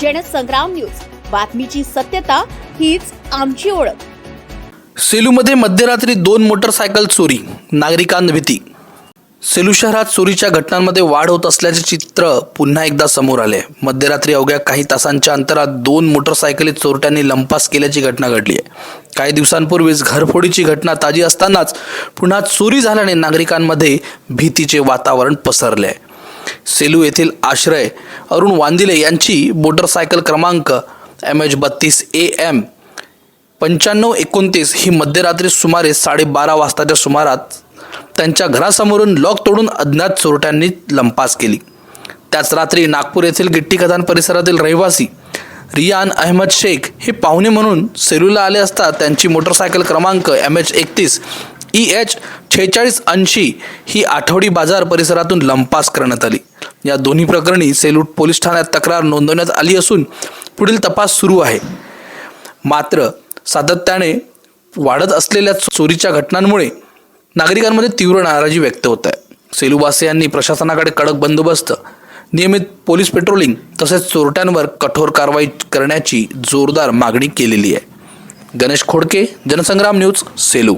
Jansangram news. बातमीची सत्यता हीच आमची ओळख. सेलूमध्ये मध्यरात्री दोन मोटरसायकल चोरी नागरिकांना भीती. सेलू शहरात चोरीच्या घटनांमध्ये वाढ होत असल्याचे चित्र पुन्हा एकदा समोर आले. मध्यरात्री अवघ्या काही तासांच्या अंतरात दोन मोटरसायकली चोरट्यांनी लंपास केल्याची घटना घडली आहे. काही दिवसांपूर्वीच घरफोडीची घटना ताजी असतानाच पुन्हा चोरी झाल्याने नागरिकांमध्ये भीतीचे वातावरण पसरले आहे. सेलू येथील आश्रय अरुण वांदिले यांची मोटरसायकल क्रमांक एम एच बत्तीस ए एम. पंच्याण्णव एकोणतीस ही मध्यरात्री सुमारे साडेबारा वाजताच्या सुमारात त्यांच्या घरासमोरून लॉक तोडून अज्ञात चोरट्यांनी लंपास केली. त्याच रात्री नागपूर येथील गिट्टी खदान परिसरातील रहिवासी रियान अहमद शेख हे पाहुणे म्हणून सेलूला आले असता त्यांची मोटरसायकल क्रमांक एम एच एकतीस ई एच छेचाळीस ऐंशी ही आठवडी बाजार परिसरातून लंपास करण्यात आली. या दोन्ही प्रकरणी सेलू पोलीस ठाण्यात तक्रार नोंदवण्यात आली असून पुढील तपास सुरू आहे. मात्र सातत्याने वाढत असलेल्या चोरीच्या घटनांमुळे नागरिकांमध्ये तीव्र नाराजी व्यक्त होत आहे. सेलूवासियांनी प्रशासनाकडे कडक बंदोबस्त नियमित पोलीस पेट्रोलिंग तसेच चोरट्यांवर कठोर कारवाई करण्याची जोरदार मागणी केलेली आहे. गणेश खोडके जनसंग्राम न्यूज सेलू.